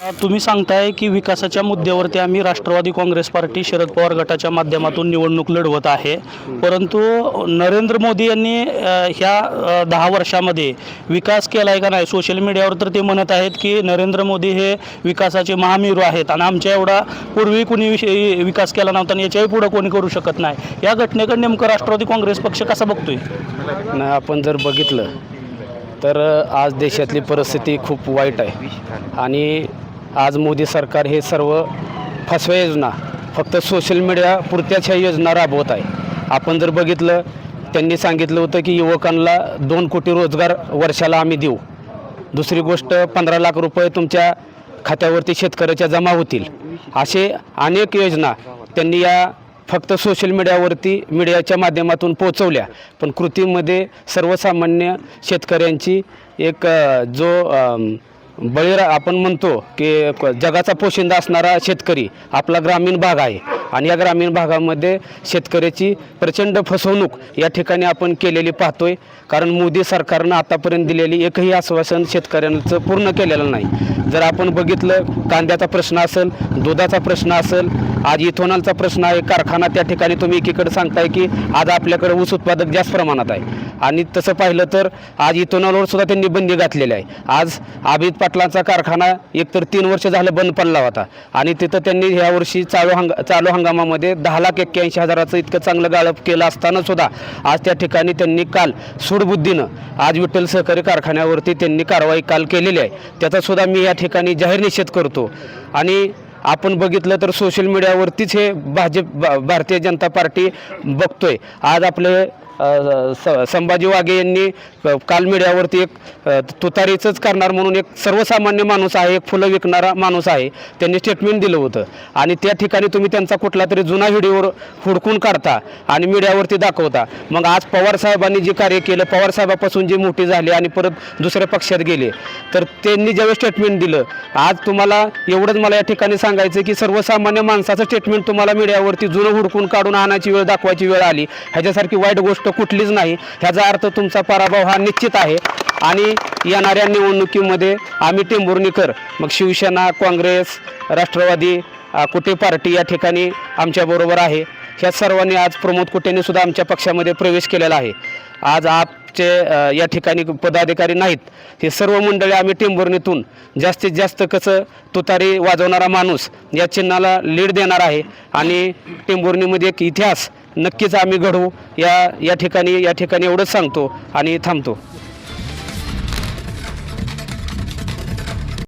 तुम्ही सांगताय की विकासाच्या मुद्द्यावरती आम्ही राष्ट्रवादी काँग्रेस पार्टी शरद पवार गटाच्या माध्यमातून निवडणूक लढवत आहे. परंतु नरेंद्र मोदी यांनी ह्या दहा वर्षामध्ये विकास केला आहे का नाही सोशल मीडियावर तर ते म्हणत आहेत की नरेंद्र मोदी हे विकासाचे महामेरू आहेत आणि आमच्या एवढा पूर्वी कुणी विषयी विकास केला नव्हता आणि याच्याही पुढं कोणी करू शकत नाही. या घटनेकडे नेमकं राष्ट्रवादी काँग्रेस पक्ष कसा बघतोय? नाही आपण जर बघितलं तर आज देशातली परिस्थिती खूप वाईट आहे. आणि आज मोदी सरकार हे सर्व फसव्या योजना फक्त सोशल मीडिया पुरत्याच ह्या योजना राबवत आहे. आपण जर बघितलं त्यांनी सांगितलं होतं की युवकांना दोन कोटी रोजगार वर्षाला आम्ही देऊ. दुसरी गोष्ट पंधरा लाख रुपये तुमच्या खात्यावरती शेतकऱ्याच्या जमा होतील. असे अनेक योजना त्यांनी या फक्त सोशल मीडियावरती मीडियाच्या माध्यमातून पोचवल्या पण कृतीमध्ये सर्वसामान्य शेतकऱ्यांची एक जो बळीरा आपण म्हणतो की जगाचा पोशिंदा असणारा शेतकरी आपला ग्रामीण भाग आहे. आणि या ग्रामीण भागामध्ये शेतकऱ्याची प्रचंड फसवणूक या ठिकाणी आपण केलेली पाहतोय. कारण मोदी सरकारनं आतापर्यंत दिलेली एकही आश्वासन शेतकऱ्यांचं पूर्ण केलेलं नाही. जर आपण बघितलं कांद्याचा प्रश्न असेल दुधाचा प्रश्न असेल आज इथोनॉलचा प्रश्न आहे कारखाना त्या ठिकाणी तुम्ही एकीकडे सांगताय की आज आपल्याकडे ऊस उत्पादक जास्त प्रमाणात आहे. आणि तसं पाहिलं तर आज इथोनॉलवर सुद्धा त्यांनी बंदी घातलेली आहे. आज आबिद पाटलांचा कारखाना एकतर तीन वर्ष झालं बंद पडला होता. आणि तिथं त्यांनी ह्या वर्षी चालू हंग चालू हंगामामध्ये दहा लाख एक्क्याऐंशी हजाराचं इतकं चांगलं गाळप केलं असताना सुद्धा आज त्या ठिकाणी त्यांनी काल सूडबुद्धीनं आज विठ्ठल सहकारी कारखान्यावरती त्यांनी कारवाई काल केलेली आहे. त्याचासुद्धा मी या ठिकाणी जाहीर निषेध करतो. आणि आपण बघितलं तर सोशल मीडियावरतीच हे भाजप भारतीय जनता पार्टी बघतोय. आज आपले स- संभाजी वाघे यांनी काल मीडियावरती एक तुतारीचंच करणार म्हणून एक सर्वसामान्य माणूस आहे एक फुलं विकणारा माणूस आहे त्यांनी स्टेटमेंट दिलं होतं. आणि त्या ठिकाणी तुम्ही त्यांचा कुठला तरी जुना व्हिडिओ हुडकून काढता आणि मीडियावरती दाखवता. मग आज पवार साहेबांनी जे कार्य केलं पवार साहेबापासून जी मोठी झाली आणि परत दुसऱ्या पक्षात गेले तर त्यांनी ज्यावेळेस स्टेटमेंट दिलं आज तुम्हाला एवढंच मला या ठिकाणी सांगायचं की सर्वसामान्य माणसाचं स्टेटमेंट तुम्हाला मीडियावरती जुनं हुडकून काढून आणायची वेळ दाखवायची वेळ आली. ह्याच्यासारखी वाईट गोष्ट कुठलीच नाही. ह्याचा अर्थ तुमचा पराभव हा निश्चित आहे. आणि येणाऱ्या निवडणुकीमध्ये आम्ही टेंभुर्णीकर मग शिवसेना काँग्रेस राष्ट्रवादी कुठे पार्टी या ठिकाणी आमच्याबरोबर आहे. ह्या सर्वांनी आज प्रमोद कुटेंनी सुद्धा आमच्या पक्षामध्ये प्रवेश केलेला आहे. आज आपचे या ठिकाणी पदाधिकारी नाहीत. हे सर्व मंडळी आम्ही टेंभुर्णीतून जास्तीत जास्त कसं तुतारी वाजवणारा माणूस या चिन्हाला लीड देणार आहे. आणि टेंभुर्णीमध्ये एक इतिहास नक्कीच आम्ही घडवू. या या ठिकाणी या ठिकाणी एवढंच सांगतो आणि थांबतो.